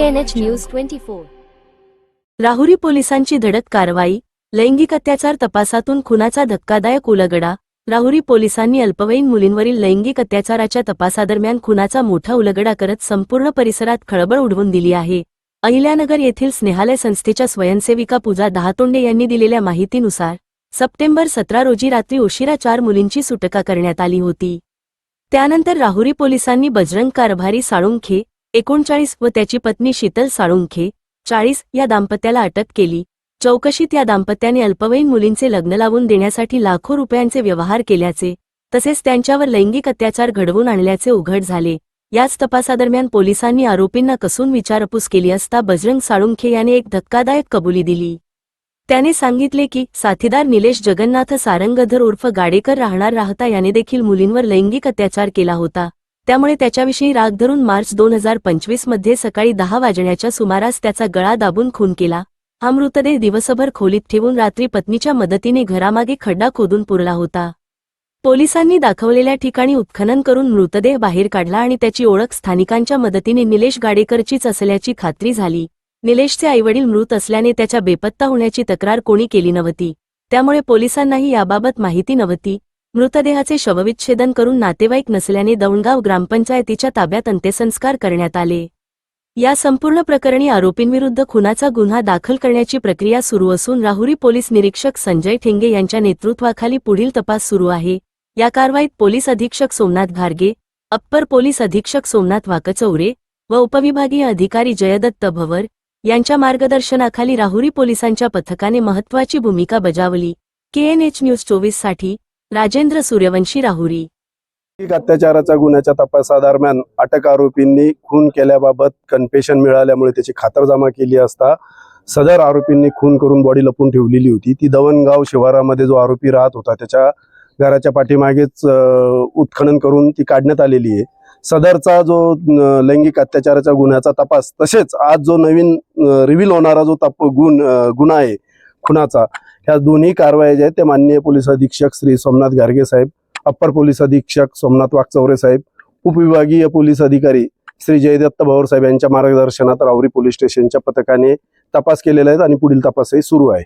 TNH news twenty four Rahuri पोलिसांची धडक कारवाई लैंगिक अत्याचार तपासातून खुनाचा धक्कादायक उलगडा राहुरी पोलिसांनी अल्पवयीन मुलींवरील लैंगिक अत्याचाराच्या तपासादरम्यान खुनाचा मोठा उलगडा करत संपूर्ण परिसरात खळबळ उडवून दिली आहे. अहिल्यानगर येथील स्नेहालय संस्थेच्या स्वयंसेविका पूजा दहातोंडे यांनी दिलेल्या माहितीनुसार सप्टेंबर सतरा रोजी रात्री उशिरा चार मुलींची सुटका करण्यात आली होती. त्यानंतर राहुरी पोलिसांनी बजरंग कारभारी साळुंखे एकोणचाळीस व त्याची पत्नी शीतल साळुंखे चाळीस या दाम्पत्याला अटक केली. चौकशीत या दाम्पत्याने अल्पवयीन मुलींचे लग्न लावून देण्यासाठी लाखो रुपयांचे व्यवहार केल्याचे तसेच त्यांच्यावर लैंगिक अत्याचार घडवून आणल्याचे उघड झाले. याच तपासादरम्यान पोलिसांनी आरोपींना कसून विचारपूस केली असता बजरंग साळुंखे याने एक धक्कादायक कबुली दिली. त्याने सांगितले की साथीदार निलेश जगन्नाथ सारंगधर उर्फ गाडेकर राहणार राहता याने देखील मुलींवर लैंगिक अत्याचार केला होता. त्यामुळे त्याच्याविषयी राग धरून मार्च दोन हजार पंचवीसमध्ये सकाळी दहा वाजण्याच्या सुमारास त्याचा गळा दाबून खून केला. हा मृतदेह दिवसभर खोलीत ठेवून रात्री पत्नीच्या मदतीने घरामागे खड्डा खोदून पुरला होता. पोलिसांनी दाखवलेल्या ठिकाणी उत्खनन करून मृतदेह बाहेर काढला आणि त्याची ओळख स्थानिकांच्या मदतीने निलेश गाडेकरचीच असल्याची खात्री झाली. निलेशचे आईवडील मृत असल्याने त्याच्या बेपत्ता होण्याची तक्रार कोणी केली नव्हती. त्यामुळे पोलिसांनाही याबाबत माहिती नव्हती. मृतदेहाचे शवविच्छेदन करून नातेवाईक नसल्याने दौंडगाव ग्रामपंचायतीच्या ताब्यात अंत्यसंस्कार करण्यात आले. या संपूर्ण प्रकरणी आरोपींविरुद्ध खुनाचा गुन्हा दाखल करण्याची प्रक्रिया सुरू असून राहुरी पोलीस निरीक्षक संजय ठेंगे यांच्या नेतृत्वाखाली पुढील तपास सुरू आहे. या कारवाईत पोलीस अधीक्षक सोमनाथ घारगे अप्पर पोलीस अधीक्षक सोमनाथ वाकचौरे व उपविभागीय अधिकारी जयदत्त भवर यांच्या मार्गदर्शनाखाली राहुरी पोलिसांच्या पथकाने महत्त्वाची भूमिका बजावली. केएनएच न्यूज चोवीससाठी राजेंद्र सूर्यवंशी राहुरी. अत्याचाराच्या गुन्ह्याच्या तपासादरम्यान अटक आरोपींनी खून केल्याबाबत कन्फेशन मिळाल्यामुळे त्याची खातरजमा केली असता सदर आरोपींनी खून करून बॉडी लपून ठेवलेली होती. ती दवणगाव शिवारामध्ये जो आरोपी राहत होता त्याच्या घराच्या पाठीमागेच उत्खनन करून ती काढण्यात आलेली आहे. सदरचा जो लैंगिक अत्याचाराच्या गुन्ह्याचा तपास तसेच आज जो नवीन रिव्हील होणारा जो तप गुण गुन्हा आहे खुनाचा. ह्या दोन्ही कारवाया ज्या आहेत त्या माननीय पोलीस अधीक्षक श्री सोमनाथ गार्गे साहेब अप्पर पोलीस अधीक्षक सोमनाथ वाघचौरे साहेब उपविभागीय पोलीस अधिकारी श्री जयदत्त भवर साहेब यांच्या मार्गदर्शनात रावरी पोलीस स्टेशनच्या पथकाने तपास केलेला आहे आणि पुढील तपासही सुरू आहे.